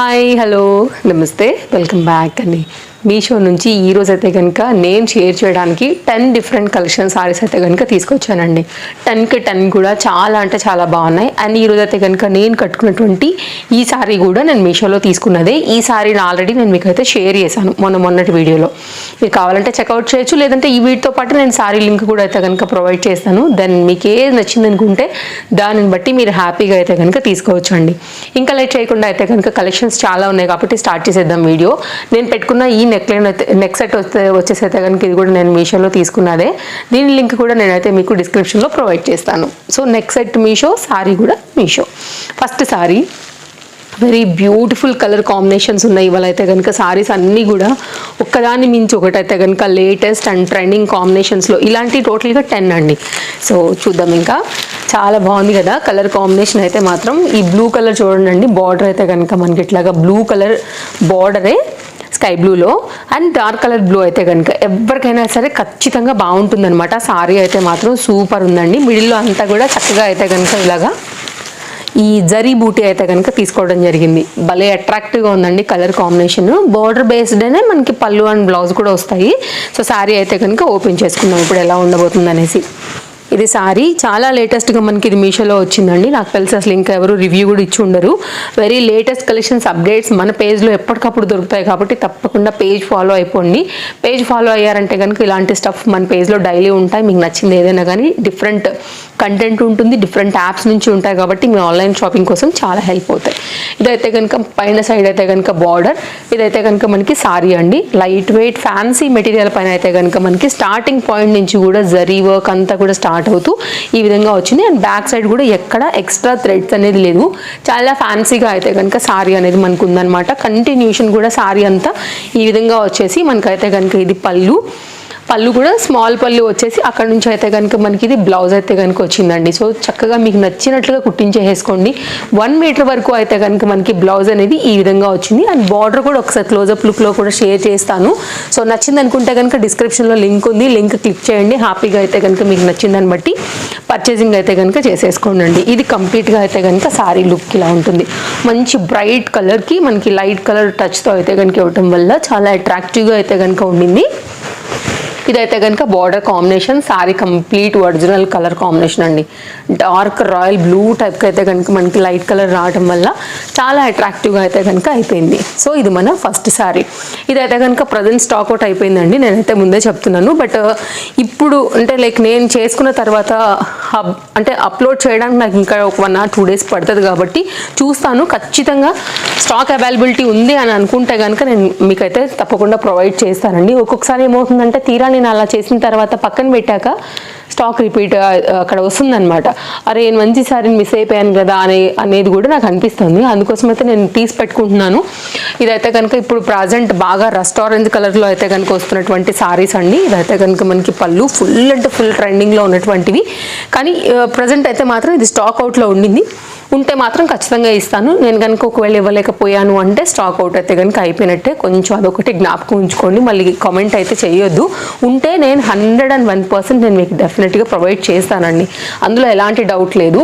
Hi hello నమస్తే welcome back అండి మీషో నుంచి ఈ రోజు అయితే కనుక నేను షేర్ చేయడానికి టెన్ డిఫరెంట్ కలెక్షన్ సారీస్ అయితే కనుక తీసుకొచ్చానండి. టెన్కి టెన్ కూడా చాలా అంటే చాలా బాగున్నాయి. అండ్ ఈ రోజు అయితే కనుక నేను కట్టుకున్నటువంటి ఈ సారీ కూడా నేను మీషోలో తీసుకున్నదే. ఈ సారీని ఆల్రెడీ నేను మీకు అయితే షేర్ చేశాను మొన్న మొన్నటి వీడియోలో. మీరు కావాలంటే చెక్అవుట్ చేయొచ్చు లేదంటే ఈ వీటితో పాటు నేను సారీ లింక్ కూడా అయితే కనుక ప్రొవైడ్ చేస్తాను. దెన్ మీకు ఏది నచ్చింది అనుకుంటే దానిని బట్టి మీరు హ్యాపీగా అయితే కనుక తీసుకోవచ్చు అండి ఇంకా లేట్ చేయకుండా అయితే కనుక కలెక్షన్స్ చాలా ఉన్నాయి కాబట్టి స్టార్ట్ చేసేద్దాం వీడియో. నేను పెట్టుకున్న ఈ నెక్ లైన్ అయితే నెక్ సెట్ వస్తే వచ్చేసైతే కనుక ఇది కూడా నేను మీషోలో తీసుకున్నదే. దీని లింక్ కూడా నేనైతే మీకు డిస్క్రిప్షన్లో ప్రొవైడ్ చేస్తాను. So neck set Meesho sari కూడా Meesho. First sari. Very beautiful colour combinations ఉన్నాయి ఇవాళ అయితే కనుక. సారీస్ అన్నీ కూడా ఒక్కదాన్ని మించి ఒకటైతే కనుక లేటెస్ట్ అండ్ ట్రెండింగ్ కాంబినేషన్స్లో ఇలాంటి టోటల్గా టెన్ అండి. సో చూద్దాం ఇంకా. చాలా బాగుంది కదా కలర్ కాంబినేషన్ అయితే మాత్రం. ఈ బ్లూ కలర్ చూడండి బార్డర్ అయితే కనుక మనకి ఇట్లాగా బ్లూ కలర్ బార్డరే స్కై బ్లూలో అండ్ డార్క్ కలర్ బ్లూ అయితే కనుక ఎవరికైనా సరే ఖచ్చితంగా బాగుంటుందన్నమాట. సారీ అయితే మాత్రం సూపర్ ఉందండి. మిడిల్లో అంతా కూడా చక్కగా అయితే కనుక ఇలాగా ఈ జరీ బూటీ అయితే కనుక తీసుకోవడం జరిగింది. భలే అట్రాక్టివ్గా ఉందండి కలర్ కాంబినేషన్. బార్డర్ బేస్డ్నే మనకి పళ్ళు అండ్ బ్లౌజ్ కూడా వస్తాయి. సో శారీ అయితే కనుక ఓపెన్ చేసుకుందాం. ఇప్పుడు ఎలా ఉండబోతుంది అనేసి. ఇది సారీ. చాలా లేటెస్ట్గా మనకి ఇది మీషోలో వచ్చిందండి. నాకు తెలిసి అసలు ఇంకా ఎవరు రివ్యూ కూడా ఇచ్చి ఉండరు. వెరీ లేటెస్ట్ కలెక్షన్స్ అప్డేట్స్ మన పేజ్లో ఎప్పటికప్పుడు దొరుకుతాయి కాబట్టి తప్పకుండా పేజ్ ఫాలో అయిపోండి. పేజ్ ఫాలో అయ్యారంటే కనుక ఇలాంటి స్టఫ్ మన పేజ్లో డైలీ ఉంటాయి. మీకు నచ్చింది ఏదైనా కానీ డిఫరెంట్ కంటెంట్ ఉంటుంది డిఫరెంట్ యాప్స్ నుంచి ఉంటాయి కాబట్టి మీ ఆన్లైన్ షాపింగ్ కోసం చాలా హెల్ప్ అవుతాయి. ఇదైతే కనుక పైన సైడ్ అయితే కనుక బార్డర్ ఇదైతే కనుక మనకి సారీ అండి. లైట్ వెయిట్ ఫ్యాన్సీ మెటీరియల్ పైన అయితే కనుక మనకి స్టార్టింగ్ పాయింట్ నుంచి కూడా జరీ వర్క్ అంతా కూడా స్టార్ట్ అవుతూ ఈ విధంగా వచ్చింది. అండ్ బ్యాక్ సైడ్ కూడా ఎక్కడ ఎక్స్ట్రా థ్రెడ్స్ అనేది లేదు చాలా ఫ్యాన్సీగా అయితే కనుక సారీ అనేది మనకు ఉందన్నమాట కంటిన్యూషన్ కూడా సారీ అంతా ఈ విధంగా వచ్చేసి మనకైతే కనుక ఇది పళ్ళు పళ్ళు కూడా స్మాల్ పళ్ళు వచ్చేసి అక్కడ నుంచి అయితే కనుక మనకి ఇది బ్లౌజ్ అయితే కనుక వచ్చిందండి. సో చక్కగా మీకు నచ్చినట్లుగా కుట్టించేసుకోండి వన్ మీటర్ వరకు అయితే కనుక మనకి బ్లౌజ్ అనేది ఈ విధంగా వచ్చింది. అండ్ బార్డర్ కూడా ఒకసారి క్లోజప్ లుక్లో కూడా షేర్ చేస్తాను. సో నచ్చింది అనుకుంటే కనుక డిస్క్రిప్షన్లో లింక్ ఉంది. లింక్ క్లిక్ చేయండి. హ్యాపీగా అయితే కనుక మీకు నచ్చిందని బట్టి పర్చేసింగ్ అయితే కనుక చేసేసుకోండి ఇది కంప్లీట్గా అయితే కనుక సారీ లుక్ ఇలా ఉంటుంది. మంచి బ్రైట్ కలర్కి మనకి లైట్ కలర్ టచ్తో అయితే కనుక ఇవ్వటం వల్ల చాలా అట్రాక్టివ్గా అయితే కనుక ఉండింది. ఇదైతే కనుక border combination sari complete original colour combination అండి. డార్క్ రాయల్ బ్లూ టైప్కి అయితే కనుక మనకి లైట్ కలర్ రావడం వల్ల చాలా అట్రాక్టివ్గా అయితే కనుక అయిపోయింది. సో ఇది మన ఫస్ట్ సారీ ఇదైతే కనుక ప్రజెంట్ స్టాక్ అవుట్ అయిపోయిందండి. నేనైతే ముందే చెప్తున్నాను. బట్ ఇప్పుడు అంటే లైక్ నేను చేసుకున్న తర్వాత హబ్ అంటే అప్లోడ్ చేయడానికి నాకు ఇంకా ఒక వన్ ఆర్ టూ డేస్ పడుతుంది కాబట్టి చూస్తాను. ఖచ్చితంగా స్టాక్ అవైలబిలిటీ ఉంది అని అనుకుంటే కనుక నేను మీకైతే తప్పకుండా ప్రొవైడ్ చేస్తానండి. ఒక్కొక్కసారి ఏమవుతుందంటే తీరా నేను అలా చేసిన తర్వాత పక్కన పెట్టాక స్టాక్ రిపీట్ అక్కడ వస్తుందనమాట అరే నేను మంచి సారీని మిస్ అయిపోయాను కదా అనే అనేది కూడా నాకు అనిపిస్తుంది. అందుకోసం అయితే నేను తీసి పెట్టుకుంటున్నాను. ఇదైతే కనుక ఇప్పుడు ప్రజెంట్ బాగా రెస్టారెంట్ కలర్లో అయితే కనుక వస్తున్నటువంటి సారీస్ అండి. ఇదైతే కనుక మనకి పళ్ళు ఫుల్ అంటే ఫుల్ ట్రెండింగ్లో ఉన్నటువంటివి. కానీ ప్రజెంట్ అయితే మాత్రం ఇది స్టాక్ అవుట్లో ఉండింది. ఉంటే మాత్రం ఖచ్చితంగా ఇస్తాను. నేను కనుక ఒకవేళ ఇవ్వలేకపోయాను అంటే స్టాక్ అవుట్ అయితే కనుక అయిపోయినట్టే. కొంచెం అదొకటి జ్ఞాపకం ఉంచుకోండి. మళ్ళీ కామెంట్ అయితే చేయొద్దు. ఉంటే నేను హండ్రెడ్ అండ్ వన్ పర్సెంట్ నేను మీకు డెఫినెట్గా ప్రొవైడ్ చేస్తానండి. అందులో ఎలాంటి డౌట్ లేదు.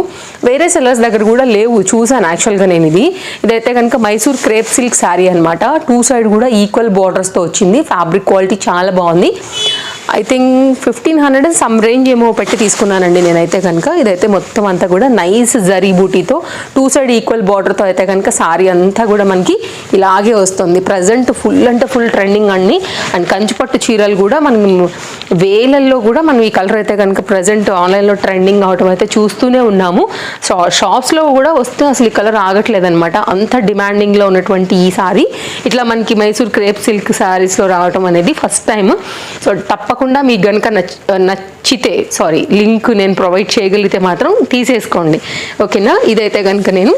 వేరే సెలర్స్ దగ్గర కూడా లేవు. చూసాను యాక్చువల్గా నేను ఇది ఇదైతే కనుక మైసూర్ క్రేప్ సిల్క్ శారీ అనమాట టూ సైడ్ కూడా ఈక్వల్ బార్డర్స్తో వచ్చింది. ఫ్యాబ్రిక్ క్వాలిటీ చాలా బాగుంది. I think fifteen hundred some range ఏమో పెట్టి తీసుకున్నానండి నేనైతే కనుక. ఇదైతే మొత్తం అంతా కూడా నైస్ జరీ బూటీతో టూ సైడ్ ఈక్వల్ బార్డర్తో అయితే కనుక సారీ అంతా కూడా మనకి ఇలాగే వస్తుంది. ప్రజెంట్ ఫుల్ అంటే ఫుల్ ట్రెండింగ్ అండి. అండ్ కంచిపట్టు చీరలు కూడా మనం వేలల్లో కూడా మనం ఈ కలర్ అయితే కనుక ప్రజెంట్ ఆన్లైన్లో ట్రెండింగ్ అవటం అయితే చూస్తూనే ఉన్నాము. సో షాప్స్లో కూడా వస్తే అసలు ఈ కలర్ ఆగట్లేదు అనమాట అంత డిమాండింగ్లో ఉన్నటువంటి ఈ సారీ ఇట్లా మనకి మైసూర్ క్రేప్ సిల్క్ శారీస్లో రావటం అనేది ఫస్ట్ టైం సో తప్ప తప్పకుండా మీకు గనుక నచ్చితే సారీ లింక్ నేను ప్రొవైడ్ చేయగలిగితే మాత్రం తీసేసుకోండి. ఓకేనా? ఇదైతే కనుక నేను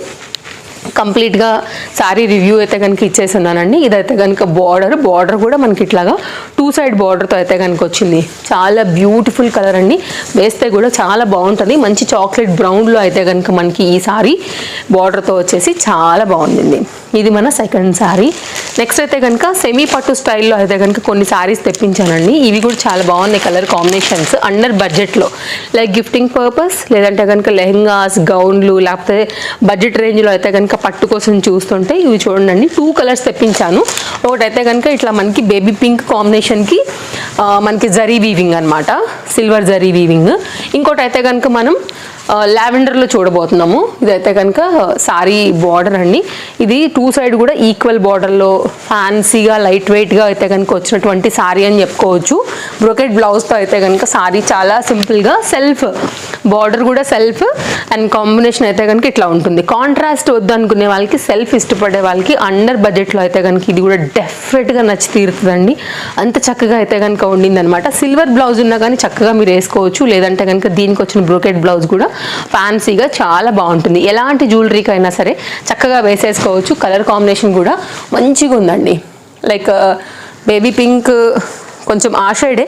కంప్లీట్గా శారీ రివ్యూ అయితే కనుక ఇచ్చేస్తున్నానండి ఇదైతే కనుక బార్డర్. బార్డర్ కూడా మనకి ఇట్లాగా టూ సైడ్ బార్డర్తో అయితే కనుక వచ్చింది. చాలా బ్యూటిఫుల్ కలర్ అండి. వేస్తే కూడా చాలా బాగుంటుంది. మంచి చాక్లెట్ బ్రౌన్లో అయితే కనుక మనకి ఈ సారీ బార్డర్తో వచ్చేసి చాలా బాగుంది ఇది మన సెకండ్ సారీ నెక్స్ట్ అయితే కనుక సెమీ పట్టు స్టైల్లో అయితే కనుక కొన్ని శారీస్ తెప్పించానండి. ఇవి కూడా చాలా బాగున్నాయి కలర్ కాంబినేషన్స్. అండర్ బడ్జెట్లో. లైక్ గిఫ్టింగ్ పర్పస్ లేదంటే కనుక లెహంగాస్ గౌన్లు లేకపోతే బడ్జెట్ రేంజ్లో అయితే కనుక పట్టు కోసం చూస్తుంటే ఇవి చూడండి టూ కలర్స్ తెప్పించాను. ఒకటైతే కనుక ఇట్లా మనకి బేబీ పింక్ కాంబినేషన్కి మనకి జరీ వీవింగ్ అనమాట సిల్వర్ జరీ వీవింగ్ ఇంకోటి అయితే కనుక మనం లావెండర్లో చూడబోతున్నాము. ఇదైతే కనుక సారీ బార్డర్ అండి. ఇది టూ సైడ్ కూడా ఈక్వల్ బార్డర్లో ఫ్యాన్సీగా లైట్ వెయిట్గా అయితే కనుక వచ్చినటువంటి సారీ అని చెప్పుకోవచ్చు. బ్రొకెట్ బ్లౌజ్తో అయితే కనుక సారీ చాలా సింపుల్గా సెల్ఫ్ బార్డర్ కూడా సెల్ఫ్ అండ్ కాంబినేషన్ అయితే కనుక ఇట్లా ఉంటుంది. కాంట్రాస్ట్ వద్దు అనుకునే వాళ్ళకి సెల్ఫ్ ఇష్టపడే వాళ్ళకి అండర్ బడ్జెట్లో అయితే కనుక ఇది కూడా డెఫినెట్గా నచ్చి తీరుతుందండి. అంత చక్కగా అయితే కనుక ఉండింది అనమాట సిల్వర్ బ్లౌజ్ ఉన్నా కానీ చక్కగా మీరు వేసుకోవచ్చు. లేదంటే కనుక దీనికి వచ్చిన బ్రోకెట్ బ్లౌజ్ కూడా ఫ్యాన్సీగా చాలా బాగుంటుంది. ఎలాంటి జ్యువెలరీకి అయినా సరే చక్కగా వేసేసుకోవచ్చు. కలర్ కాంబినేషన్ కూడా మంచిగా ఉందండి. లైక్ బేబీ పింక్ కొంచెం ఆ షేడే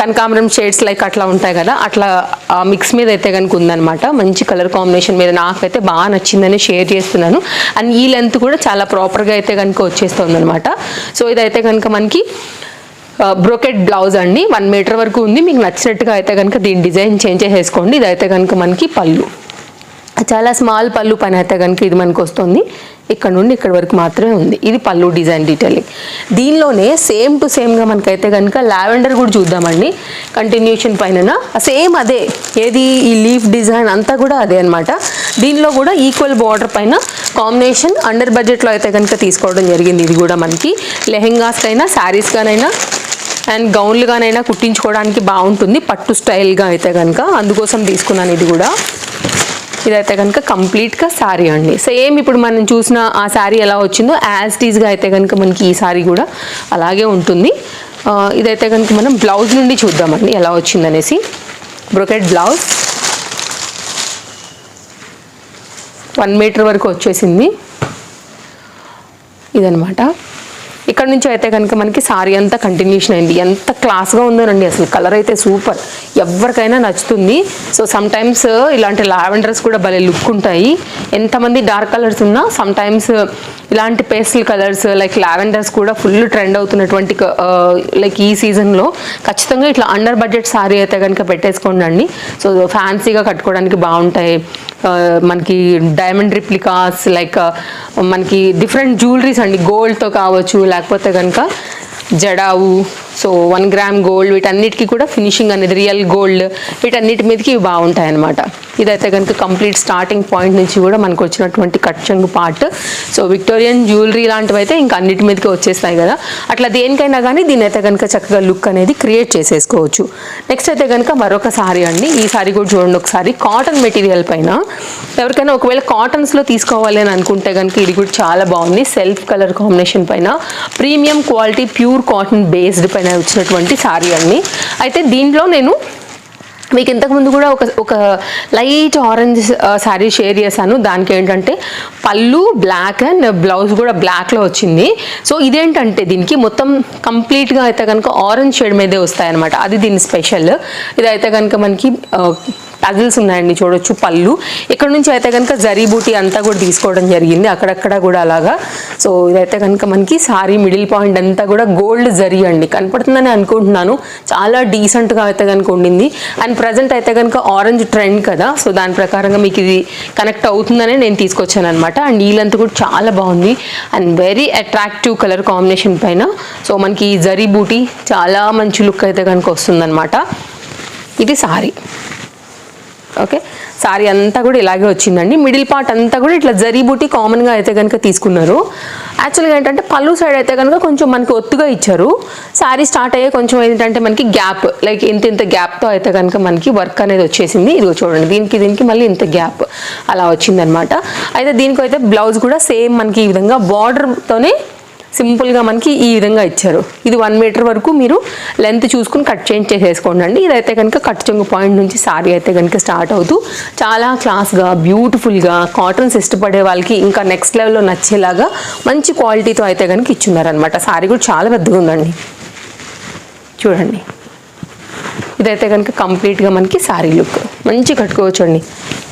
కనకాంబరం షేడ్స్ లైక్ అట్లా ఉంటాయి కదా అట్లా ఆ మిక్స్ మీద అయితే కనుక ఉందన్నమాట. మంచి కలర్ కాంబినేషన్ మీద నాకైతే బాగా నచ్చిందని షేర్ చేస్తున్నాను. అండ్ ఈ లెంత్ కూడా చాలా ప్రాపర్గా అయితే కనుక వచ్చేస్తుంది అనమాట సో ఇదైతే కనుక మనకి బ్రోకెట్ బ్లౌజ్ అండి. వన్ మీటర్ వరకు ఉంది. మీకు నచ్చినట్టుగా అయితే కనుక దీని డిజైన్ చేంజ్ చేసేసుకోండి. ఇదైతే కనుక మనకి పళ్ళు. చాలా స్మాల్ పళ్ళు పని అయితే కనుక ఇది మనకు వస్తుంది. ఇక్కడ నుండి ఇక్కడ వరకు మాత్రమే ఉంది. ఇది పళ్ళు డిజైన్ డీటెయిలింగ్ దీనిలోనే సేమ్ టు సేమ్గా మనకైతే కనుక లావెండర్ కూడా చూద్దామండి. కంటిన్యూషన్ పైన సేమ్ అదే. ఏది? ఈ లీఫ్ డిజైన్ అంతా కూడా అదే అనమాట దీనిలో కూడా ఈక్వల్ బార్డర్ పైన కాంబినేషన్ అండర్ బడ్జెట్లో అయితే కనుక తీసుకోవడం జరిగింది. ఇది కూడా మనకి లెహెంగాస్కైనా శారీస్గానైనా అండ్ గౌన్లుగానైనా కుట్టించుకోవడానికి బాగుంటుంది పట్టు స్టైల్గా అయితే కనుక అందుకోసం తీసుకున్నాను ఇది కూడా. ఇదైతే కనుక కంప్లీట్గా శారీ అండి. సేమ్ ఇప్పుడు మనం చూసిన ఆ శారీ ఎలా వచ్చిందో యాజ్ టీజ్గా అయితే కనుక మనకి ఈ శారీ కూడా అలాగే ఉంటుంది. ఇదైతే కనుక మనం బ్లౌజ్ నుండి చూద్దామండి ఎలా వచ్చిందనేసి. Brocade blouse. వన్ మీటర్ వరకు వచ్చేసింది. ఇదనమాట ఇక్కడ నుంచి అయితే కనుక మనకి సారీ అంతా కంటిన్యూషన్ అయింది. ఎంత క్లాస్గా ఉందోనండి అసలు కలర్ అయితే సూపర్ ఎవరికైనా నచ్చుతుంది. సో సమ్ టైమ్స్ ఇలాంటి లావెండర్స్ కూడా భలే లుక్ ఉంటాయి. ఎంతమంది డార్క్ కలర్స్ ఉన్నా సమ్ టైమ్స్ ఇలాంటి పేస్టల్ కలర్స్ లైక్ లావెండర్స్ కూడా ఫుల్ ట్రెండ్ అవుతున్నటువంటి లైక్ ఈ సీజన్లో ఖచ్చితంగా ఇట్లా అండర్ బడ్జెట్ సారీ అయితే కనుక పెట్టేసుకోండి అండి. సో ఫ్యాన్సీగా కట్టుకోవడానికి బాగుంటాయి. మనకి డైమండ్ రిప్లికాస్ లైక్ మనకి డిఫరెంట్ జ్యువెలరీస్ అండి. గోల్డ్తో కావచ్చు లేకపోతే కనుక jadau so one gram gold వీటన్నిటికీ కూడా ఫినిషింగ్ అనేది రియల్ గోల్డ్ వీటన్నిటి మీదకి బాగుంటాయి అన్నమాట ఇదైతే కనుక కంప్లీట్ స్టార్టింగ్ పాయింట్ నుంచి కూడా మనకు వచ్చినటువంటి కట్ చెంగు పార్ట్. సో విక్టోరియన్ జ్యువెలరీ లాంటివి అయితే ఇంకా అన్నిటి మీదకి వచ్చేస్తాయి కదా. అట్లా దేనికైనా కానీ దీని అయితే కనుక చక్కగా లుక్ అనేది క్రియేట్ చేసేసుకోవచ్చు. నెక్స్ట్ అయితే కనుక మరొక సారీ అండి. ఈ సారీ కూడా చూడండి ఒకసారి. కాటన్ మెటీరియల్ పైన. ఎవరికైనా ఒకవేళ కాటన్స్లో తీసుకోవాలి అని అనుకుంటే కనుక ఇది కూడా చాలా బాగుంది. సెల్ఫ్ కలర్ కాంబినేషన్ పైన. Premium quality pure cotton based పైన వచ్చినటువంటి సారీ అండి. అయితే దీంట్లో నేను మీకు ఇంతకుముందు కూడా ఒక ఒక లైట్ ఆరెంజ్ శారీ షేర్ చేశాను. దానికి ఏంటంటే పళ్ళు బ్లాక్ అండ్ బ్లౌజ్ కూడా బ్లాక్లో వచ్చింది. సో ఇదేంటంటే దీనికి మొత్తం కంప్లీట్గా అయితే కనుక ఆరెంజ్ షేడ్ మీదే వస్తాయన్నమాట. అది దీని స్పెషల్. ఇదైతే కనుక మనకి టజిల్స్ ఉన్నాయండి చూడొచ్చు పళ్ళు. ఇక్కడ నుంచి అయితే కనుక జరీ బూటీ అంతా కూడా తీసుకోవడం జరిగింది. అక్కడక్కడ కూడా అలాగా. సో ఇదైతే కనుక మనకి సారీ మిడిల్ పాయింట్ అంతా కూడా గోల్డ్ జరీ అండి. కనపడుతుందని అనుకుంటున్నాను. చాలా డీసెంట్గా అయితే కనుక ఉండింది. అండ్ ప్రజెంట్ అయితే కనుక ఆరెంజ్ ట్రెండ్ కదా. సో దాని ప్రకారంగా మీకు ఇది కనెక్ట్ అవుతుందనే నేను తీసుకొచ్చాను అనమాట అండ్ వీళ్ళంతా కూడా చాలా బాగుంది. And very attractive colour combination పైన. సో మనకి ఈ జరీ బూటీ చాలా మంచి లుక్ అయితే కనుక వస్తుందన్నమాట. ఇది సారీ. ఓకే? సారీ అంతా కూడా ఇలాగే వచ్చిందండి. మిడిల్ పార్ట్ అంతా కూడా ఇట్లా జరీ బూటీ కామన్గా అయితే కనుక తీసుకున్నారు. యాక్చువల్గా ఏంటంటే పళ్ళు సైడ్ అయితే కనుక కొంచెం మనకి ఒత్తుగా ఇచ్చారు. సారీ స్టార్ట్ అయ్యే కొంచెం ఏంటంటే మనకి గ్యాప్ లైక్ ఇంత ఇంత గ్యాప్తో అయితే కనుక మనకి వర్క్ అనేది వచ్చేసింది. ఇదిగో చూడండి దీనికి దీనికి మళ్ళీ ఇంత గ్యాప్ అలా వచ్చిందనమాట అయితే దీనికి అయితే బ్లౌజ్ కూడా సేమ్ మనకి ఈ విధంగా బార్డర్తోనే సింపుల్గా మనకి ఈ విధంగా ఇచ్చారు. ఇది వన్ మీటర్ వరకు మీరు లెంత్ చూసుకుని కట్ చేంజ్ చేసేసుకోండి అండి ఇదైతే కనుక కట్ చెంగు పాయింట్ నుంచి సారీ అయితే కనుక స్టార్ట్ అవుతూ చాలా క్లాస్గా బ్యూటిఫుల్గా కాటన్స్ ఇష్టపడే వాళ్ళకి ఇంకా నెక్స్ట్ లెవెల్లో నచ్చేలాగా మంచి క్వాలిటీతో అయితే కనుక ఇచ్చున్నారనమాట సారీ కూడా చాలా పెద్దగా ఉందండి. చూడండి. ఇదైతే కనుక కంప్లీట్గా మనకి సారీ లుక్ మంచి కట్టుకోవచ్చు అండి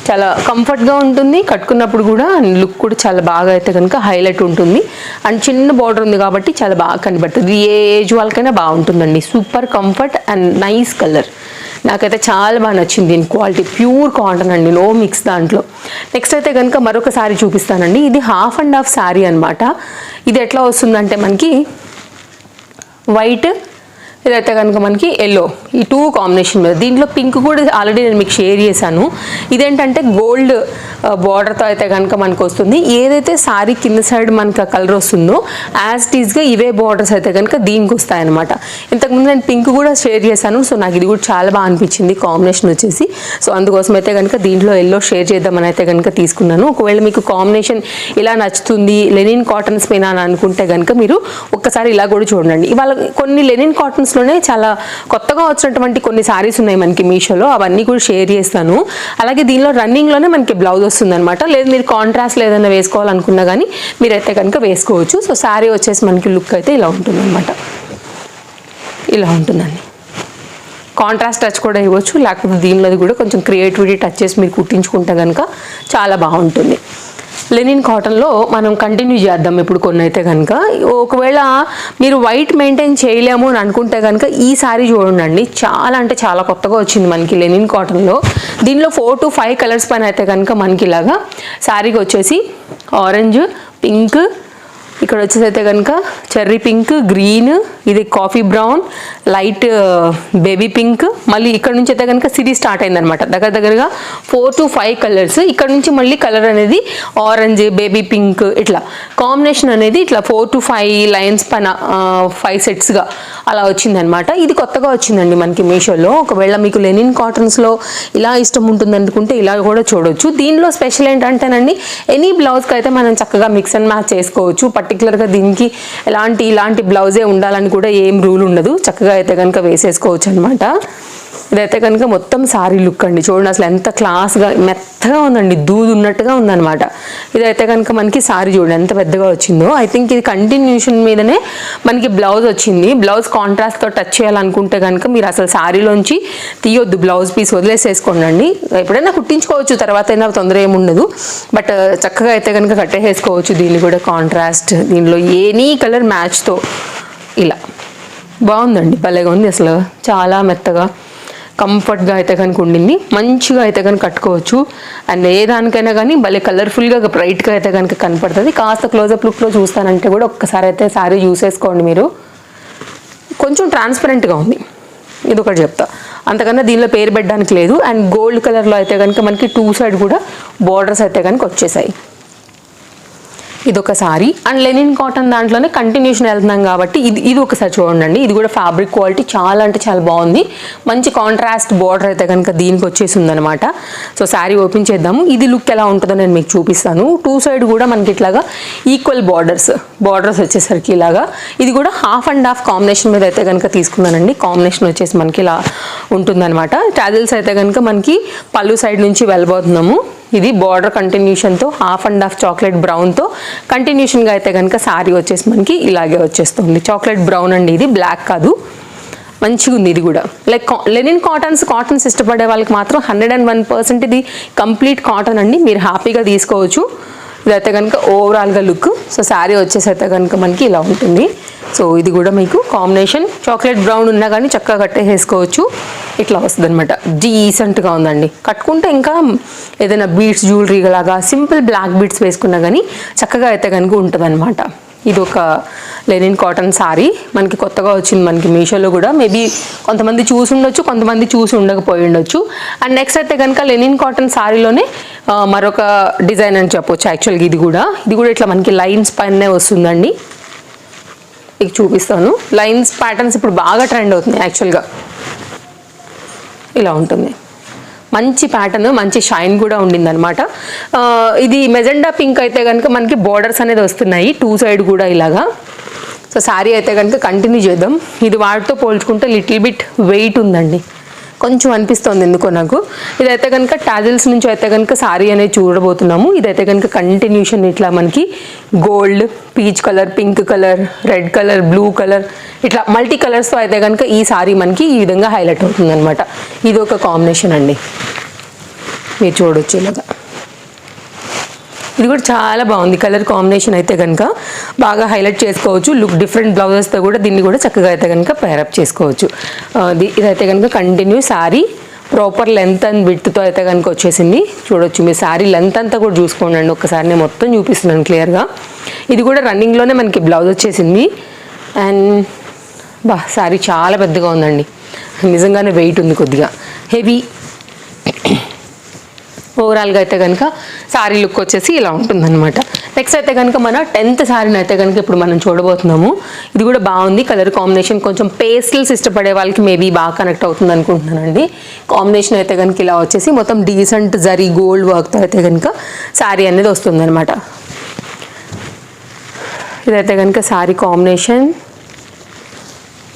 చాలా కంఫర్ట్గా ఉంటుంది. కట్టుకున్నప్పుడు కూడా లుక్ కూడా చాలా బాగా అయితే కనుక హైలైట్ ఉంటుంది. అండ్ చిన్న బార్డర్ ఉంది కాబట్టి చాలా బాగా కనబడుతుంది. ఏ ఏజ్ వాళ్ళకైనా బాగుంటుందండి. Super comfort and nice colour నాకైతే చాలా బాగా నచ్చింది దీని క్వాలిటీ ప్యూర్ కాటన్ అండి. నో మిక్స్ దాంట్లో. నెక్స్ట్ అయితే కనుక మరొక శారీ చూపిస్తానండి. ఇది హాఫ్ అండ్ హాఫ్ శారీ అనమాట ఇది ఎట్లా వస్తుందంటే మనకి వైట్ ఇదైతే కనుక మనకి ఎల్లో ఈ టూ కాంబినేషన్ మీద. దీంట్లో పింక్ కూడా ఆల్రెడీ నేను మీకు షేర్ చేశాను. ఇదేంటంటే గోల్డ్ బార్డర్తో uh, అయితే కనుక మనకు వస్తుంది. ఏదైతే సారీ కింద సైడ్ మనకు కలర్ వస్తుందో యాజ్ టీజ్గా ఇవే బార్డర్స్ అయితే కనుక దీనికి వస్తాయన్నమాట. ఇంతకుముందు నేను పింక్ కూడా షేర్ చేశాను. సో నాకు ఇది కూడా చాలా బాగా అనిపించింది కాంబినేషన్ వచ్చేసి. సో అందుకోసం అయితే కనుక దీంట్లో ఎల్లో షేర్ చేద్దామని అయితే కనుక తీసుకున్నాను. ఒకవేళ మీకు కాంబినేషన్ ఇలా నచ్చుతుంది లెనిన్ కాటన్స్ పైన అనుకుంటే కనుక మీరు ఒక్కసారి ఇలా కూడా చూడండి. ఇవాళ కొన్ని లెనిన్ కాటన్స్ కాటన్స్లోనే చాలా కొత్తగా వచ్చినటువంటి కొన్ని శారీస్ ఉన్నాయి మనకి మీషోలో. అవన్నీ కూడా షేర్ చేస్తాను. అలాగే దీనిలో రన్నింగ్లోనే మనకి బ్లౌజ్ వస్తుంది అనమాట లేదు మీరు కాంట్రాస్ట్ ఏదైనా వేసుకోవాలనుకున్నా కానీ మీరైతే కనుక వేసుకోవచ్చు. సో శారీ వచ్చేసి మనకి లుక్ అయితే ఇలా ఉంటుంది ఇలా ఉంటుందండి. కాంట్రాస్ట్ టచ్ కూడా ఇవ్వచ్చు. లేకపోతే దీనిలో కూడా కొంచెం క్రియేటివిటీ టచ్ చేసి మీరు కుట్టించుకుంటే కనుక చాలా బాగుంటుంది. లెనిన్ కాటన్లో మనం కంటిన్యూ చేద్దాం ఇప్పుడు కొన్ని అయితే కనుక ఒకవేళ మీరు వైట్ మెయింటైన్ చేయలేము అని అనుకుంటే కనుక ఈ సారీ చూడండి. చాలా అంటే చాలా కొత్తగా వచ్చింది మనకి లెనిన్ కాటన్లో. దీనిలో ఫోర్ టు ఫైవ్ కలర్స్ పైన అయితే కనుక మనకి ఇలాగా శారీకి వచ్చేసి ఆరెంజ్ పింక్ ఇక్కడ వచ్చేసి అయితే కనుక చెర్రీ పింక్ గ్రీన్ ఇది coffee brown light baby pink. మళ్ళీ ఇక్కడ నుంచి అయితే కనుక సిరీ స్టార్ట్ అయిందనమాట దగ్గర దగ్గరగా ఫోర్ టు ఫైవ్ కలర్స్. ఇక్కడ నుంచి మళ్ళీ కలర్ అనేది ఆరెంజ్ బేబీ పింక్ ఇట్లా. కాంబినేషన్ అనేది ఇట్లా ఫోర్ టు ఫైవ్ లైన్స్ పైన ఫైవ్ సెట్స్గా అలా వచ్చిందనమాట ఇది కొత్తగా వచ్చిందండి మనకి మీషోలో. ఒకవేళ మీకు లెనిన్ కాటన్స్లో ఇలా ఇష్టం ఉంటుంది అనుకుంటే ఇలా కూడా చూడొచ్చు. దీనిలో స్పెషల్ ఏంటంటేనండి ఎనీ బ్లౌజ్కి అయితే మనం చక్కగా మిక్స్ అండ్ మ్యాచ్ చేసుకోవచ్చు. పర్టికులర్గా దీనికి ఎలాంటి ఇలాంటి బ్లౌజే ఉండాలని కూడా కూడా ఏం రూల్ ఉండదు. చక్కగా అయితే కనుక వేసేసుకోవచ్చు అనమాట ఇదైతే కనుక మొత్తం సారీ లుక్ అండి. చూడండి అసలు ఎంత క్లాస్గా మెత్తగా ఉందండి. దూదు ఉన్నట్టుగా ఉందన్నమాట. ఇదైతే కనుక మనకి సారీ చూడండి ఎంత పెద్దగా వచ్చిందో. ఐ థింక్ ఇది కంటిన్యూషన్ మీదనే మనకి బ్లౌజ్ వచ్చింది. బ్లౌజ్ కాంట్రాస్ట్తో టచ్ చేయాలనుకుంటే కనుక మీరు అసలు సారీలోంచి తీయొద్దు. బ్లౌజ్ పీస్ వదిలేసేసుకోండి ఎప్పుడైనా కుట్టించుకోవచ్చు. తర్వాత అయినా తొందర ఏముండదు బట్ uh, చక్కగా అయితే కనుక కట్టేసేసుకోవచ్చు. దీన్ని కూడా కాంట్రాస్ట్ దీనిలో ఎనీ కలర్ మ్యాచ్తో ఇలా. బాగుందండి భలేగా ఉంది అసలు. చాలా మెత్తగా కంఫర్ట్గా అయితే కనుక ఉండింది. మంచిగా అయితే కనుక కట్టుకోవచ్చు. అండ్ ఏ దానికైనా కానీ భలే కలర్ఫుల్గా బ్రైట్గా అయితే కనుక కనపడుతుంది. కాస్త క్లోజప్ లుక్లో చూస్తానంటే కూడా ఒక్కసారి అయితే శారీ చూసేసుకోండి మీరు. కొంచెం ట్రాన్స్పరెంట్గా ఉంది. ఇది ఒకటి చెప్తా. అంతకన్నా దీనిలో పేరు పెట్టడానికి లేదు. అండ్ గోల్డ్ కలర్లో అయితే కనుక మనకి టూ సైడ్ కూడా బార్డర్స్ అయితే కనుక వచ్చేసాయి. ఇది ఒక సారీ. అండ్ లెనిన్ కాటన్ దాంట్లోనే కంటిన్యూషన్ వెళ్తున్నాం కాబట్టి ఇది ఇది ఒకసారి చూడండి ఇది కూడా ఫ్యాబ్రిక్ క్వాలిటీ చాలా అంటే చాలా బాగుంది. మంచి కాంట్రాస్ట్ బార్డర్ అయితే కనుక దీనికి వచ్చేసి ఉందనమాట సో శారీ ఓపెన్ చేద్దాము. ఇది లుక్ ఎలా ఉంటుందో నేను మీకు చూపిస్తాను. టూ సైడ్ కూడా మనకి ఇట్లాగా ఈక్వల్ బార్డర్స్ బార్డర్స్ వచ్చేసరికి ఇలాగా. ఇది కూడా హాఫ్ అండ్ హాఫ్ కాంబినేషన్ మీద అయితే కనుక తీసుకున్నానండి. కాంబినేషన్ వచ్చేసి మనకి ఇలా ఉంటుందన్నమాట ట్రావెల్స్ అయితే కనుక మనకి పళ్ళు సైడ్ నుంచి వెళ్ళబోతున్నాము. ఇది బార్డర్ కంటిన్యూషన్తో హాఫ్ అండ్ హాఫ్ చాక్లెట్ బ్రౌన్తో కంటిన్యూషన్గా అయితే కనుక శారీ వచ్చేసి మనకి ఇలాగే వచ్చేస్తుంది. చాక్లెట్ బ్రౌన్ అండి ఇది బ్లాక్ కాదు. మంచిగా ఉంది ఇది కూడా. లైక్ లెనిన్ కాటన్స్ కాటన్స్ ఇష్టపడే వాళ్ళకి మాత్రం హండ్రెడ్ అండ్ వన్ పర్సెంట్ ఇది కంప్లీట్ కాటన్ అండి. మీరు హ్యాపీగా తీసుకోవచ్చు. ఇదైతే కనుక ఓవరాల్గా లుక్ సో శారీ వచ్చేసి అయితే కనుక మనకి ఇలా ఉంటుంది. సో ఇది కూడా మీకు కాంబినేషన్ చాక్లెట్ బ్రౌన్ ఉన్నా కానీ చక్కగా కట్టేసేసుకోవచ్చు. ఇట్లా వస్తుంది అనమాట డీసెంట్గా ఉందండి. కట్టుకుంటే ఇంకా ఏదైనా బీడ్స్ జ్యువెలరీ లాగా సింపుల్ బ్లాక్ బీడ్స్ వేసుకున్నా కానీ చక్కగా అయితే కనుక ఉంటుంది ఇది ఒక లెనిన్ కాటన్ సారీ మనకి కొత్తగా వచ్చింది మనకి మీషోలో కూడా. మేబీ కొంతమంది చూసి ఉండొచ్చు కొంతమంది చూసి ఉండకపోయి ఉండొచ్చు. అండ్ నెక్స్ట్ అయితే కనుక లెనిన్ కాటన్ సారీలోనే మరొక డిజైన్ అని చెప్పొచ్చు యాక్చువల్గా ఇది కూడా. ఇది కూడా ఇట్లా మనకి లైన్స్ పైనే వస్తుందండి. మీకు చూపిస్తాను. లైన్స్ ప్యాటర్న్స్ ఇప్పుడు బాగా ట్రెండ్ అవుతుంది యాక్చువల్గా ఇలా ఉంటుంది. మంచి ప్యాటర్న్ మంచి షైన్ కూడా ఉండిందనమాట అనమాట ఇది మెజెండా పింక్ అయితే కనుక మనకి బోర్డర్స్ అనేది వస్తున్నాయి. టూ సైడ్ కూడా ఇలాగా. సో శారీ అయితే కనుక కంటిన్యూ చేద్దాం. ఇది వాటితో పోల్చుకుంటే లిటిల్ బిట్ వెయిట్ ఉందండి. కొంచెం అనిపిస్తుంది ఎందుకో నాకు. ఇదైతే కనుక టాజిల్స్ నుంచి అయితే కనుక శారీ అనేది చూడబోతున్నాము. ఇదైతే కనుక కంటిన్యూషన్ ఇట్లా మనకి gold peach colour pink colour red colour blue colour ఇట్లా మల్టీ కలర్స్తో అయితే కనుక ఈ శారీ మనకి ఈ విధంగా హైలైట్ అవుతుంది అనమాట ఇది ఒక కాంబినేషన్ అండి. మీరు చూడొచ్చు ఇలాగా. ఇది కూడా చాలా బాగుంది. కలర్ కాంబినేషన్ అయితే కనుక బాగా హైలైట్ చేసుకోవచ్చు. లుక్ డిఫరెంట్ బ్లౌజెస్తో కూడా దీన్ని కూడా చక్కగా అయితే కనుక పేరప్ చేసుకోవచ్చు. ఇదైతే కనుక continue sari proper length and విడ్త్తో అయితే కనుక వచ్చేసింది. చూడొచ్చు మీ శారీ లెంత్ అంతా కూడా చూసుకోండి ఒకసారి నేను మొత్తం చూపిస్తున్నాను క్లియర్గా ఇది కూడా రన్నింగ్లోనే మనకి బ్లౌజ్ వచ్చేసింది. అండ్ బా శారీ చాలా పెద్దగా ఉందండి. నిజంగానే వెయిట్ ఉంది కొద్దిగా. హెవీ ఓవరాల్గా అయితే కనుక శారీ లుక్ వచ్చేసి ఇలా ఉంటుందన్నమాట. నెక్స్ట్ అయితే కనుక మన టెన్త్ శారీని అయితే కనుక ఇప్పుడు మనం చూడబోతున్నాము. ఇది కూడా బాగుంది. కలర్ కాంబినేషన్ కొంచెం పేస్టల్స్ ఇష్టపడే వాళ్ళకి మేబీ బాగా కనెక్ట్ అవుతుంది అనుకుంటున్నానండి. కాంబినేషన్ అయితే కనుక ఇలా వచ్చేసి మొత్తం డీసెంట్ జరీ గోల్డ్ వర్క్తో అయితే కనుక శారీ అనేది వస్తుందన్నమాట. ఇదైతే కనుక శారీ కాంబినేషన్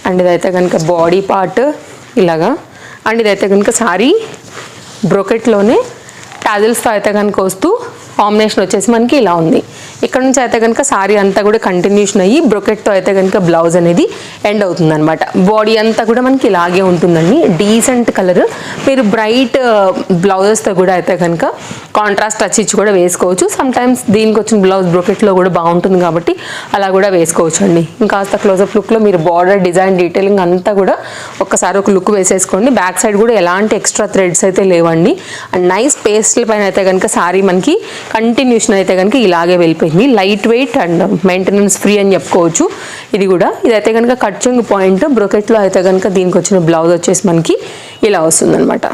అండ్ ఇదైతే కనుక బాడీ పార్ట్ ఇలాగా. అండ్ ఇదైతే కనుక సారీ బ్రొకెట్లోనే టాజిల్స్తో అయితే కనుక వస్తూ కాంబినేషన్ వచ్చేసి మనకి ఇలా ఉంది. ఇక్కడ నుంచి అయితే కనుక సారీ అంతా కూడా కంటిన్యూషన్ అయ్యి బ్రొకెట్తో అయితే కనుక బ్లౌజ్ అనేది ఎండ్ అవుతుంది అనమాట బాడీ అంతా కూడా మనకి ఇలాగే ఉంటుందండి. Decent colour. మీరు బ్రైట్ బ్లౌజెస్తో కూడా అయితే కనుక కాంట్రాస్ట్ టచ్ ఇచ్చి కూడా వేసుకోవచ్చు. సమ్ టైమ్స్ దీనికి వచ్చిన బ్లౌజ్ బ్రొకెట్లో కూడా బాగుంటుంది కాబట్టి అలా కూడా వేసుకోవచ్చు అండి ఇంకాస్త క్లోజప్ లుక్లో మీరు బార్డర్ డిజైన్ డీటెయిలింగ్ అంతా కూడా ఒక్కసారి ఒక లుక్ వేసేసుకోండి. బ్యాక్ సైడ్ కూడా ఎలాంటి ఎక్స్ట్రా థ్రెడ్స్ అయితే లేవండి. అండ్ నైస్ పేస్ట్ల పైన అయితే కనుక సారీ మనకి కంటిన్యూషన్ అయితే కనుక ఇలాగే వెళ్ళిపోయింది. Light weight and maintenance free అని చెప్పుకోవచ్చు. ఇది కూడా ఇదైతే కనుక కట్చింగ్ పాయింట్ బ్రొకెట్లో అయితే కనుక దీనికి వచ్చిన బ్లౌజ్ వచ్చేసి మనకి ఇలా వస్తుందన్నమాట.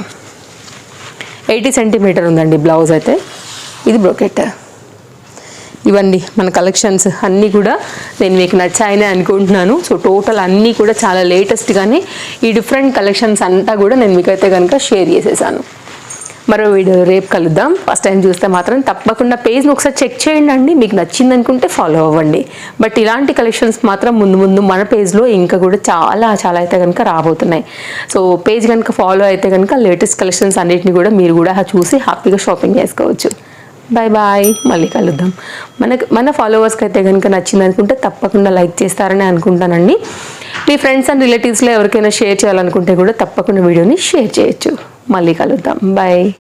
ఎయిటీ సెంటీమీటర్ ఉందండి బ్లౌజ్ అయితే. ఇది బ్రొకెట్. ఇవన్నీ మన కలెక్షన్స్ అన్నీ కూడా నేను మీకు నచ్చాయని అనుకుంటున్నాను. సో టోటల్ అన్నీ కూడా చాలా లేటెస్ట్గానే ఈ డిఫరెంట్ కలెక్షన్స్ అంతా కూడా నేను మీకైతే కనుక షేర్ చేసేసాను. మరో వీడియో రేపు కలుద్దాం. ఫస్ట్ టైం చూస్తే మాత్రం తప్పకుండా పేజ్ని ఒకసారి చెక్ చేయండి అండి మీకు నచ్చింది అనుకుంటే ఫాలో అవ్వండి. బట్ ఇలాంటి కలెక్షన్స్ మాత్రం ముందు ముందు మన పేజ్లో ఇంకా కూడా చాలా చాలా అయితే కనుక రాబోతున్నాయి. సో పేజ్ కనుక ఫాలో అయితే కనుక లేటెస్ట్ కలెక్షన్స్ అన్నిటిని కూడా మీరు కూడా చూసి హ్యాపీగా షాపింగ్ చేసుకోవచ్చు. బాయ్ బాయ్ మళ్ళీ కలుద్దాం. మనకు మన ఫాలోవర్స్కి అయితే కనుక నచ్చింది అనుకుంటే తప్పకుండా లైక్ చేస్తారని అనుకుంటానండి. మీ ఫ్రెండ్స్ అండ్ రిలేటివ్స్లో ఎవరికైనా షేర్ చేయాలనుకుంటే కూడా తప్పకుండా వీడియోని షేర్ చేయొచ్చు. మళ్ళీ కలుద్దాం. బాయ్